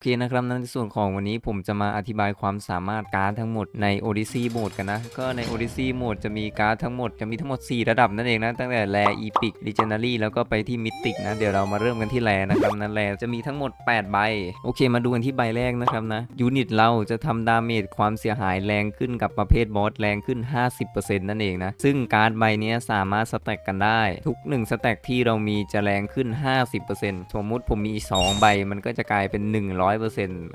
โอเคนะครับในส่วนของวันนี้ผมจะมาอธิบายความสามารถการ์ดทั้งหมดใน Odyssey Mode กันนะ ก็ใน Odyssey Mode จะมีการ์ดทั้งหมดจะมีทั้งหมด 4 ระดับนั่นเองนะ ตั้งแต่ Rare Epic Legendary แล้วก็ไปที่ Mythic นะ เดี๋ยวเรามาเริ่มกันที่ Rare นะครับนั้น Rare จะมีทั้งหมด 8 ใบ โอเค มาดูกันที่ใบแรกนะครับนะยูนิตเราจะทำดาเมจความเสียหายแรงขึ้นกับประเภทบอสแรงขึ้น 50%นั่นเองนะ ซึ่งการ์ดใบนี้สามารถสแต็กกันได้ ทุก1สแต็กที่เรามีจะแรงขึ้น 50%สมมุติผมมี 2 ใบมันก็จะกลายเป็น 100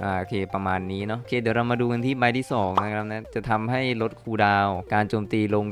อ่าโอเคประมาณนี้เนาะโอเคเดี๋ยวเรามาดูกันที่ใบที่2นะครับนะจะทำให้ลดคูดาว การโจมตีลง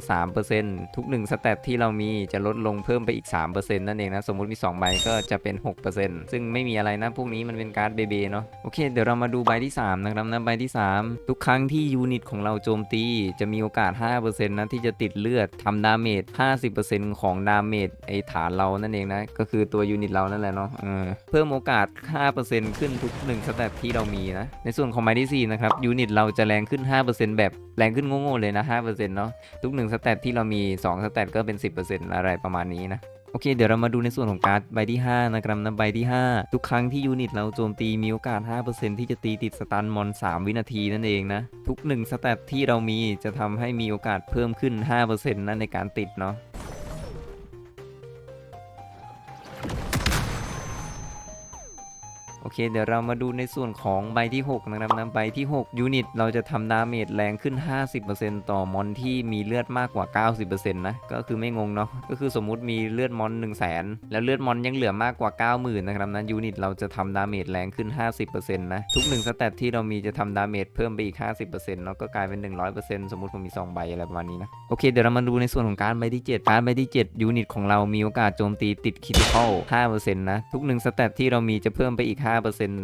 3%ทุก 1สแตทที่เรามีจะลดลงเพิ่มไปอีก 3%นั่นเองนะสมมุติมี 2 ใบก็จะเป็น 6%ซึ่งไม่มีอะไรนะ พวกนี้มันเป็นการ์ดเบเบเนาะโอเคเดี๋ยวเรามาดูใบที่ 3 นะครับนะใบที่ 3 ทุกครั้งที่ยูนิตของเราโจมตี จะมีโอกาส 5%นะที่จะติดเลือดทำดาเมจ 50%ของดาเมจไอฐานเรานั่นเองนะก็คือตัวยูนิตเรานั่นแหละเนาะเออเพิ่มโอกาส 5%ขึ้นทุก 1 สแตทที่เรามีนะ ในส่วนของใบที่4นะครับยูนิตเราจะแรงขึ้น 5%แบบแรงขึ้นโง่ๆเลยนะ5%เนาะทุก1สแตทที่เรามี 2 สแตทก็เป็น 10%อะไรประมาณนี้นะโอเค เดี๋ยวเรามาดูในส่วนของการ์ดใบที่ 5 นะครับนะใบที่ 5 ทุกครั้งที่ยูนิตเราโจมตีมีโอกาส 5%ที่จะตีติดสตันมอน 3 วินาทีนั่นเองนะ ทุก 1 สแตทที่เรามีจะทำให้มีโอกาสเพิ่มขึ้น 5%นั่นในการติดเนาะ โอเค เดี๋ยวเรามาดูในส่วนของใบที่ 6 นะครับนะใบที่ 6 ยูนิต เราจะทำดาเมจแรงขึ้น 50%ต่อมอนที่มีเลือดมากกว่า 90%นะก็คือไม่งงเนาะก็คือสมมุติมีเลือดมอน 1 0 0 0 0แแล้วเลือดมอนยังเหลือมากกว่า 90,000นะครับนะยูนิต เราจะทำดาเมจแรงขึ้น 50%นะทุก1สเตตที่เรามีจะทำดาเมจเพิ่มไปอีก 50%เนาะก็กลายเป็น 100%สมมุติผมมี 2 ใบอะไรประมาณนี้นะโอเคเดี๋ยวเรามาดูในส่วนของการใบที่ 7 การใบที่ 7 ยูนิตของเรามีโอกาสโจมตีติดคิติคอล5%นะทุก1สเตตที่เรามีจะเพิ่มไปอีก5%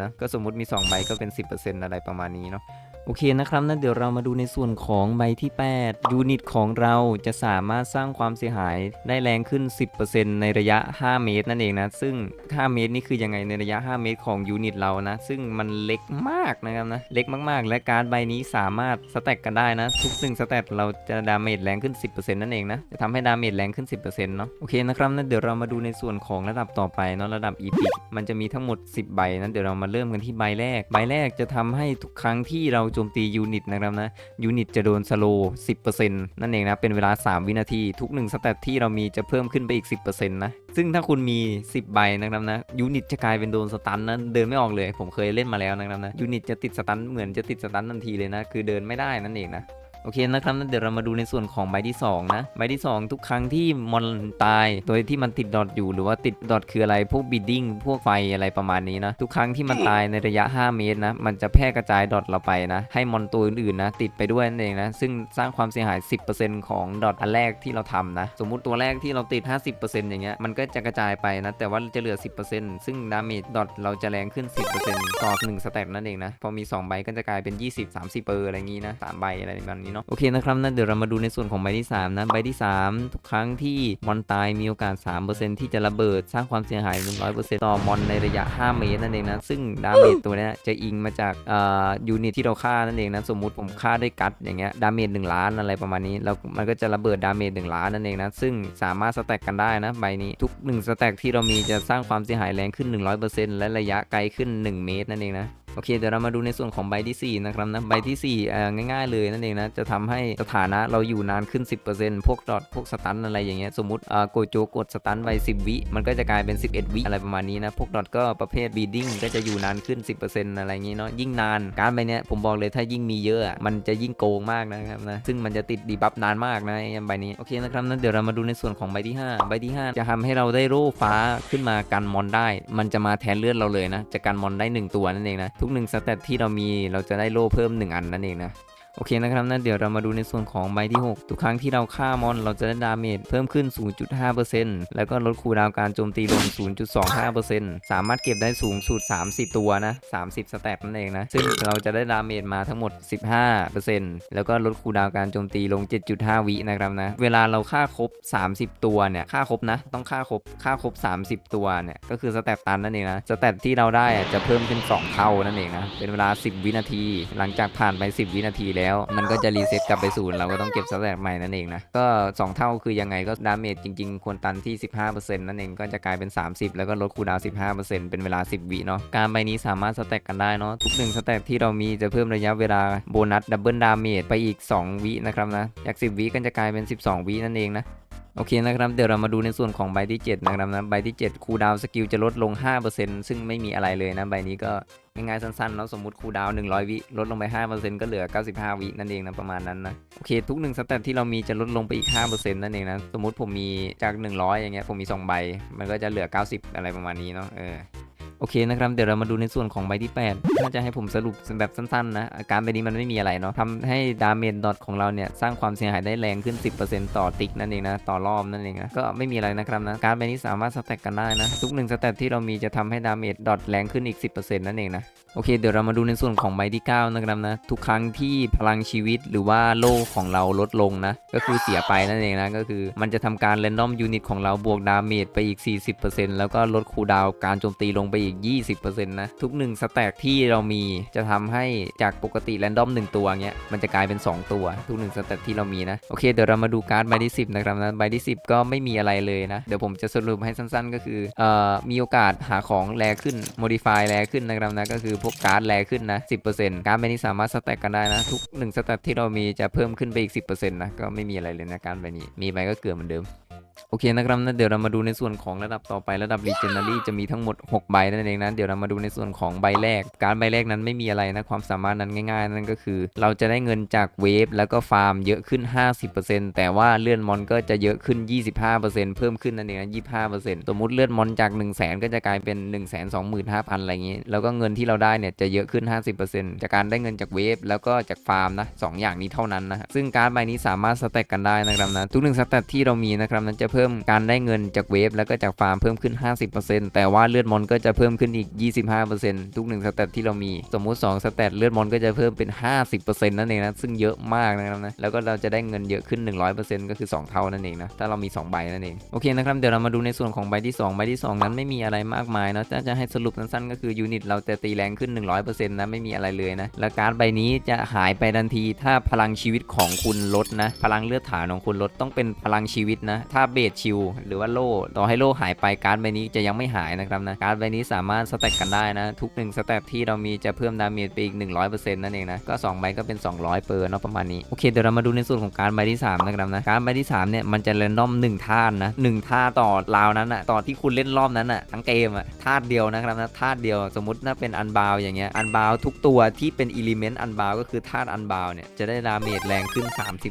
นะ ก็สมมติมี2ใบก็เป็น 10%อะไรประมาณนี้เนาะ โอเคนะครับนั้นเดี๋ยวเรามาดูในส่วนของใบที่ 8 ยูนิตของเราจะสามารถสร้างความเสียหายได้แรงขึ้น 10%ในระยะ 5 เมตรนั่นเองนะ ซึ่ง 5 เมตรนี่คือยังไงในระยะ 5 เมตรของยูนิตเรานะ ซึ่งมันเล็กมากนะครับนะ เล็กมากๆ และการดใบนี้สามารถสแต็กกันได้นะ ทุกหนึ่งสแต็กเราจะดาเมจแรงขึ้น 10%นั่นเองนะ จะทำให้ดาเมจแรงขึ้น 10%เนาะ โอเคนะครับนั้นเดี๋ยวเรามาดูในส่วนของระดับต่อไปเนาะ ระดับ e p i c มันจะมีทั้งหมด 10 ใบนะ เดี๋ยวเรามาเริ่มกันที่ใบแรก ใบแรกจะทำให้ทุกครั้งที่เราโจมตียูนิตนะครับนะยูนิตจะโดนสโลว์10%นั่นเองนะเป็นเวลา 3 วินาที ทุก 1 สแตทที่เรามีจะเพิ่มขึ้นไปอีก 10%นะซึ่งถ้าคุณมี 10 ใบนะครับนะยูนิตจะกลายเป็นโดนสตันนะเดินไม่ออกเลย ผมเคยเล่นมาแล้วนะครับนะยูนิตจะติดสตันเหมือนจะติดสตันทันทีเลยนะคือเดินไม่ได้นั่นเองนะ โอเคนะครับเดี๋ยวเรามาดูในส่วนของใบที่ 2 นะใบที่ 2 ทุกครั้งที่มอนตาย โดยที่มันติดดอทอยู่หรือว่าติดดอทคืออะไรพวกบิดดิ้งพวกไฟอะไรประมาณนี้นะทุกครั้งที่มันตายในระยะ 5 เมตรนะมันจะแพร่กระจายดอทเราไปนะให้มอนตัวอื่นๆนะติดไปด้วยนั่นเองนะซึ่งสร้างความเสียหาย 10%ของดอทอันแรกที่เราทำนะสมมุติตัวแรกที่เราติด 50%อย่างเงี้ยมันก็จะกระจายไปนะแต่ว่าจะเหลือ 10%ซึ่งดาเมจดอทเราจะแรงขึ้น 10%ต่อ1สแต็กนั่นเองนะพอมี 2 ใบก็จะกลายเป็น 20 30เปอร์อะไรงี้นะ3ใบอะไรประมาณนี้เนาะโอเคนะครับนะเดี๋ยวเรามาดูในส่วนของใบที่ 3 นะ ใบที่ 3 ทุกครั้งที่มอนตายมีโอกาส 3%ที่จะระเบิดสร้างความเสียหาย 100%ต่อมอนในระยะ 5 เมตรนั่นเองนะ ซึ่งดาเมจตัวนี้จะอิงมาจากอ่อยูนิตที่เราฆ่านั่นเองนะสมมุติผมฆ่าด้วยกัดอย่างเงี้ยดาเมจ1ล้านอะไรประมาณนี้แล้วมันก็จะระเบิดดาเมจ1ล้านนั่นเองนะซึ่งสามารถสแต็กกันได้นะใบนี้ทุก1สแต็กที่เรามีจะสร้างความเสียหายแรงขึ้น 100%และระยะไกลขึ้น 1 เมตรนั่นเองนะ โอเคเดี๋ยวเรามาดูในส่วนของใบที่ 4 นะครับนะใบที่4อ่าง่ายๆเลยนั่นเองนะจะทำให้สถานะเราอยู่นานขึ้น 10%พวกดอทพวกสตันอะไรอย่างเงี้ยสมมติอ่าโกโจกดสตันไป10 วิ มันก็จะกลายเป็น 11 วิอะไรประมาณนี้นะพวกดอทก็ประเภทบีดิ้งก็จะอยู่นานขึ้น 10%อะไรอย่างงี้เนาะยิ่งนานการใบเนี้ยผมบอกเลยถ้ายิ่งมีเยอะมันจะยิ่งโกงมากนะครับนะซึ่งมันจะติดดีบัฟนานมากนะไอ้ใบนี้โอเคนะครับนั้นเดี๋ยวเรามาดูในส่วนของใบที่ 5 ใบที่ 5 จะทำให้เราได้โล่ฟ้าขึ้นมากันมอนได้ มันจะมาแทนเลือดเราเลยนะจะกันมอนได้ 1 ตัวนั่นเองนะทุก1สเตตที่เรามีเราจะได้โล่เพิ่ม 1 อันนั่นเองนะ โอเคนะครับนั่นเดี๋ยวเรามาดูในส่วนของใบที่ 6 ทุกครั้งที่เราฆ่ามอนเราจะได้ดาเมจเพิ่มขึ้น 0.5%แล้วก็ลดคูลดาวการโจมตีลง 0.25%สามารถเก็บได้สูงสุด 30 ตัวนะ 30 สแต็กนั่นเองนะ ซึ่งเราจะได้ดาเมจมาทั้งหมด 15%แล้วก็ลดคูลดาวการโจมตีลง 7.5 วินะครับนะ เวลาเราฆ่าครบ 30 ตัวเนี่ยฆ่าครบนะ ต้องฆ่าครบฆ่าครบ 30 ตัวเนี่ยก็คือสแต็กตันนั่นเองนะสแต็กที่เราได้จะเพิ่มขึ้น 2 เท่านั่นเองนะเป็นเวลา 10 วินาที หลังจากผ่านไป 10 วินาทีแล้วแล้ว มันก็จะรีเซ็ตกลับไปศูนย์เราก็ต้องเก็บสแต็กใหม่นั่นเองนะ ก็ 2 เท่าคือยังไงก็ดาเมจจริงๆควรตันที่ 15%นั่นเองก็จะกลายเป็น 30 แล้วก็ลดคูดาวน์15%เป็นเวลา 10 วิเนาะการใบนี้สามารถสแต็กกันได้เนาะทุกหนึ่งสแต็กที่เรามีจะเพิ่มระยะเวลาโบนัสดับเบิลดาเมจไปอีก 2 วินะครับนะจาก 10 วิก็จะกลายเป็น 12 วินั่นเองนะ โอเคนะครับเดี๋ยวเรามาดูในส่วนของใบที่7นะครับนะใบที่ 7 คูดาวสกิลจะลดลง 5%ซึ่งไม่มีอะไรเลยนะใบนี้ก็ง่ายๆสั้นๆเนาะสมมติคูดาว 100 วิลดลงไป 5%ก็เหลือ 95 วินั่นเองนะประมาณนั้นนะโอเคทุก1สเต็ปที่เรามีจะลดลงไปอีก 5%นั่นเองนะสมมติผมมีจาก 100 อย่างเงี้ยผมมี 2 ใบ มันก็จะเหลือ 90 อะไรประมาณนี้เนาะเออ โอเคนะครับเดี๋ยวเรามาดูในส่วนของใบที่ 8 ถ้าจะให้ผมสรุปแบบสั้นๆนะอาการใบนี้มันไม่มีอะไรเนาะทำให้ดาเมจดอทของเราเนี่ยสร้างความเสียหายได้แรงขึ้น 10%ต่อติ๊กนั่นเองนะต่อรอบนั่นเองนะก็ไม่มีอะไรนะครับนะการใบนี้สามารถสแต็กกันได้นะทุกหนึ่งสแต็กที่เรามีจะทำให้ดาเมจดอทแรงขึ้นอีก 10%นั่นเองนะโอเคเดี๋ยวเรามาดูในส่วนของใบที่ 9 นะครับนะทุกครั้งที่พลังชีวิตหรือว่าโล่ของเราลดลงนะก็คือเสียไปนั่นเองนะก็คือมันจะทำการแรนดอมยูนิตของเราบวกดาเมจไปอีก 40%แล้วก็ลดคูดาวน์การโจมตีลงไปอีก20%นะ ทุก 1 สแต็กที่เรามีจะทำให้จากปกติแรนดอม1ตัวเงี้ยมันจะกลายเป็น 2 ตัว ทุก 1 สแต็กที่เรามีนะ โอเคเดี๋ยวเรามาดูการ์ดใบที่ 10 นะครับนะใบที่ 10 ก็ไม่มีอะไรเลยนะ เดี๋ยวผมจะสรุปให้สั้นๆ ก็คือเอ่อมีโอกาสหาของแรขึ้น modify แรขึ้นนะครับนะก็คือพวกการ์ดแรขึ้นนะ 10%การ์ดใบนี้สามารถสแต็กกันได้นะ ทุก 1 สแต็กที่เรามีจะเพิ่มขึ้นไปอีก 10%นะก็ไม่มีอะไรเลยนะการ์ดใบนี้มีไปก็เกือบเหมือนเดิม โอเคนะครับนะเดี๋ยวเรามาดูในส่วนของระดับต่อไประดับ Legendary จะมีทั้งหมด 6 ใบนั่นเองนะเดี๋ยวเรามาดูในส่วนของใบแรก การใบแรกนั้นไม่มีอะไรนะความสามารถนั้นง่ายๆ นั่นก็คือ เราจะได้เงินจากเวฟแล้วก็ฟาร์มเยอะขึ้น 50%แต่ว่าเลื่อนมอนก็จะเยอะขึ้น 25%เพิ่มขึ้นนั่นเองนะ25%สมมติเลื่อนมอนจาก 1 0 0 0 0แก็จะกลายเป็น 1 2 5 0 0 0อะไรอย่างนี้ แล้วก็เงินที่เราได้เนี่ยจะเยอะขึ้น 50%จากการได้เงินจากเวฟแล้วก็จากฟาร์มนะสอย่างนี้เท่านั้นนะซึ่งการดใบนี้สามารถสแต็กกันได้นะครับนะทุกหนึ่งสแต็กที่เรามีนะครับนั้นจะเพิ่มการได้เงินจากเวฟแล้วก็จากฟาร์มเพิ่มขึ้น 50%แต่ว่าเลือดมอนก็จะเพิ่มขึ้นอีก 25%ทุกหนึ่งสแตทที่เรามีสมมุติ2สแตทเลือดมอนก็จะเพิ่มเป็น 50%นั่นเองนะซึ่งเยอะมากนะครับนะแล้วก็เราจะได้เงินเยอะขึ้น 100%ก็คือ 2 เท่านั่นเองนะถ้าเรามี 2 ใบนั่นเองโอเคนะครับเดี๋ยวเรามาดูในส่วนของใบที่ 2 ใบที่ 2 นั้นไม่มีอะไรมากมายนะถ้าจะให้สรุปสั้นๆก็คือยูนิตเราจะตีแรงขึ้น 100%นะไม่มีอะไรเลยนะและการ์ดใบนี้จะหายไปทันที ถ้าพลังชีวิตของคุณลดนะพลังเลือดฐานของคุณลดต้องเป็นพลังชีวิตนะถ้าเบสชิลหรือว่าโล่ต่อให้โล่หายไปการ์ดใบนี้จะยังไม่หายนะครับนะการ์ดใบนี้สามารถสแต็กกันได้นะ ทุก1สแต็กที่เรามีจะเพิ่มดาเมจไปอีก 100%นั่นเองนะก็2ใบก็เป็น 200 เปอร์เนาะประมาณนี้โอเคเดี๋ยวเรามาดูในส่วนของการ์ดใบที่3นะครับนะการ์ดใบที่3เนี่ยมันจะเรนดอม1ท่านนะ1ท่าต่อราวนั้นอะต่อที่คุณเล่นรอบนั้นอะทั้งเกมอะธาตเดียวนะครับนะธาตเดียวสมมติถ้าเป็นอันบาวอย่างเงี้ยอันบาวทุกตัวที่เป็นอิเลเมนต์อันบาวก็คือธาตุอันบาวเนี่ยจะได้ดาเมจแรงขึ้น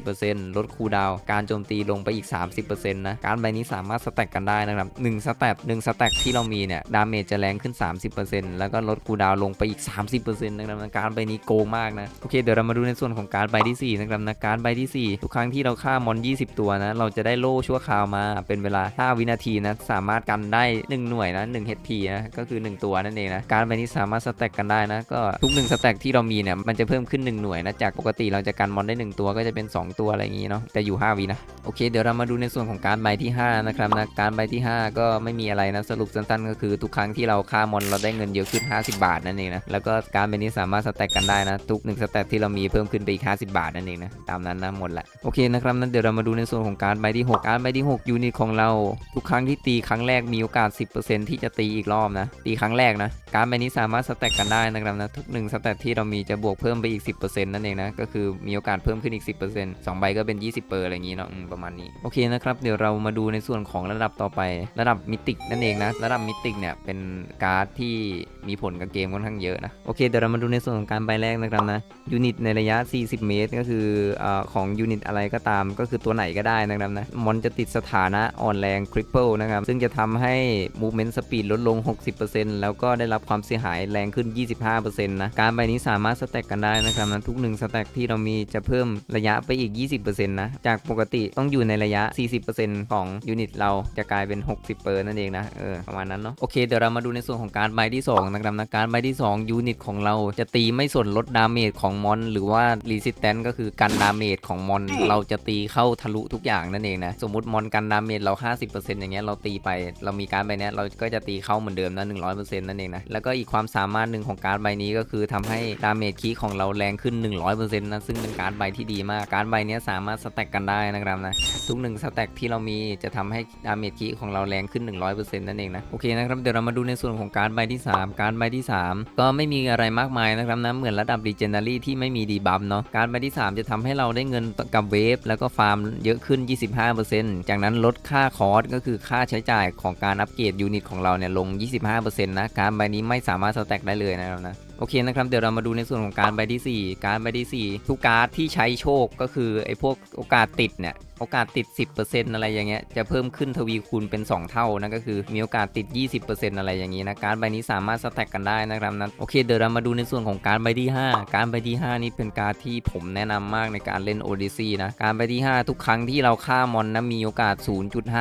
30%ลดคูดาวการโจมตีลงไปอีก 30%นะการ์ดใบนี้สามารถสแต็กกันได้นะครับ1สแต็ก1สแต็กที่เรามีเนี่ยดาเมจจะแรงขึ้น 30%แล้วก็ลดคูดาวลงไปอีก 30%นะครับการ์ดใบนี้โกงมากนะโอเคเดี๋ยวเรามาดูในส่วนของการ์ดใบที่4นะครับนะการ์ดใบที่ 4 ทุกครั้งที่เราฆ่ามอน 20 ตัวนะเราจะได้โล่ชั่วคราวมาเป็นเวลา 5 วินาทีนะสามารถกันได้ 1 หน่วยนะ1 HP นะก็คือ 1 ตัวนั่นเองนะการ์ดใบนี้สามารถสแต็กกันได้นะก็ทุก1สแต็กที่เรามีเนี่ยมันจะเพิ่มขึ้น 1 หน่วยนะจากปกติเราจะกันมอนได้ 1 ตัวก็จะเป็น 2 ตัวอะไรอย่างงี้เนาะแต่อยู่ 5 วินะโอเคเดี๋ยวเรามาดูในส่วนของการดใบที่ 5 นะครับนะการใบที่ 5 ก็ไม่มีอะไรนะสรุปสั้นๆก็คือทุกครั้งที่เราฆ่ามอนเราได้เงินเยอะขึ้น 50 บาทนั่นเองนะแล้วก็การใบนี้สามารถสแต็กกันได้นะทุก1สแต็กที่เรามีเพิ่มขึ้นไปอีก 50 บาทนั่นเองนะตามนั้นนะหมดละโอเคนะครับนั้นเดี๋ยวเรามาดูในส่วนของการใบที่ 6 การใบที่ 6 ยูนิตของเรา ทุกครั้งที่ตีครั้งแรกมีโอกาส 10%ที่จะตีอีกรอบนะตีครั้งแรกนะการใบนี้สามารถสแต็กกันได้นะครับนะทุก1สแต็กที่เรามีจะบวกเพิ่มไปอีก 10%นั่นเองนะก็คือมีโอกาสเพิ่มขึ้นอีก 10% 2ใบก็เป็น 20เปอร์อะไรอย่างงี้เนาะประมาณนี้โอเคนะครับเดี๋ยวเราามาดูในส่วนของระดับต่อไประดับมิติกนั่นเองนะระดับมิติกเนี่ยเป็นการ์ดที่มีผลกับเกมค่อนข้างเยอะนะโอเคเดี๋ยวเรามาดูในส่วนของการใบแรกนะครับนะยูนิตในระยะ 40 เมตร ก็คืออของยูนิตอะไรก็ตามก็คือตัวไหนก็ได้นะครับนะมอนจะติดสถานะอ่อนแรงคริปเปิลนะครับซึ่งจะทำให้ movement speed ลดลง 60%แล้วก็ได้รับความเสียหายแรงขึ้น 25%นะการใบนี้สามารถสแต็กกันได้นะครับนะทุก1สแต็กที่เรามีจะเพิ่มระยะไปอีก 20%นะจากปกติต้องอยู่ในระยะ 40%ของยูนิตเราจะกลายเป็น 60เปอร์นั่นเองนะเออประมาณนั้นเนาะโอเคเดี๋ยวเรามาดูในส่วนของการใบที่2นะครับนะการใบที่ 2 ยูนิตของเราจะตีไม่ส่วนลดดาเมจของมอน หรือว่า resistance ก็คือกันดาเมจของมอน เราจะตีเข้าทะลุทุกอย่างนั่นเองนะสมมติมอนกันดาเมจเรา 50%อย่างเงี้ยเราตีไป เรามีการดใบเนี้ยเราก็จะตีเข้าเหมือนเดิมนะ100%นั่นเองนะแล้วก็อีกความสามารถหนึ่งของการดใบนี้ก็คือทำให้ดาเมจคีย์ของเราแรงขึ้น 100%นะซึ่งเป็นการใบที่ดีมากการใบเนี้ยสามารถสแต็กกันได้นะครับนะทุกหนึ่งสแต็กที่เรามีจะทำให้ดาเมจคีของเราแรงขึ้น 100%นั่นเองนะโอเคนะครับเดี๋ยวเรามาดูในส่วนของการใบที่ 3 การใบที่ 3 ก็ไม่มีอะไรมากมายนะครับนะเหมือนระดับ r e g e n d a r y ที่ไม่มีดีบัฟเนาะการใบที่ 3 จะทำให้เราได้เงินกับเวฟแล้วก็ฟาร์มเยอะขึ้น 25%จากนั้นลดค่าคอร์สก็คือค่าใช้จ่ายของการอัปเกรดยูนิตของเราเนี่ยลง 25%นะการใบนี้ไม่สามารถสแต็กได้เลยนะครับนะโอเคนะครับเดี๋ยวเรามาดูในส่วนของการใบที่ 4 การใบที่ 4 ทุกการ์ดที่ใช้โชคก็คือไอ้พวกโอกาสติดเนี่ย โอกาสติด 10%อะไรอย่างเงี้ยจะเพิ่มขึ้นทวีคูณเป็น 2 เท่านั่นก็คือมีโอกาสติด 20%อะไรอย่างงี้นะการดใบนี้สามารถสแต็กกันได้นะครับนะโอเคเดี๋ยวเรามาดูในส่วนของการดใบที่ 5 การดใบที่ 5 นี้เป็นการดที่ผมแนะนำมากในการเล่น Odyssey นะการดใบที่ 5 ทุกครั้งที่เราฆ่ามอนนะมีโอกาส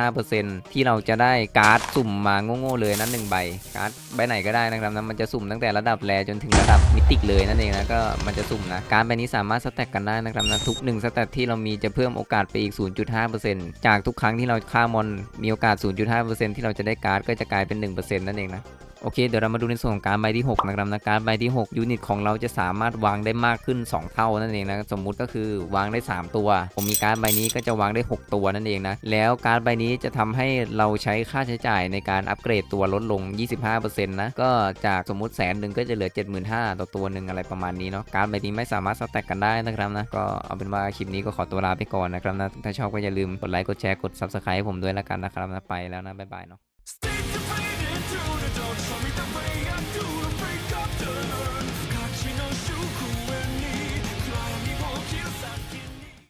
0.5%ที่เราจะได้การ์ดสุ่มมาโง่ๆเลยนะหนึ่งใบการ์ดใบไหนก็ได้นะครับนะมันจะสุ่มตั้งแต่ระดับแรจนถึงระดับมิติเลยนั่นเองนะก็มันจะสุ่มนะการดใบนี้สามารถสแต็กกันได้นะครับนะทุก1สแต็กที่เรามีจะเพิ่มโอกาสไปอีก0.5%จากทุกครั้งที่เราฆ่ามอนมีโอกาส 0.5%ที่เราจะได้การ์ดก็จะกลายเป็น 1%นั่นเองนะ โอเค เดี๋ยวเรามาดูในส่วนของการใบที่ 6 นะครับนะการใบที่ 6 ยูนิตของเราจะสามารถวางได้มากขึ้น 2 เท่านั่นเองนะสมมุติก็คือวางได้ 3 ตัว ผมมีการใบนี้ก็จะวางได้ 6 ตัวนั่นเองนะแล้วการใบนี้จะทำให้เราใช้ค่าใช้จ่ายในการอัปเกรดตัวลดลง 25%นะก็จากสมมุติแสนหนึ่งก็จะเหลือ 75,000ต่อตัวหนึ่งอะไรประมาณนี้เนาะการใบนี้ไม่สามารถสแต็กกันได้นะครับนะก็เอาเป็นว่าคลิปนี้ก็ขอตัวลาไปก่อนนะครับนะถ้าชอบก็อย่าลืมกดไลค์กดแชร์กด Subscribe ให้ผมด้วยละกันนะครับนะไปแล้วนะบ๊ายบายเนาะ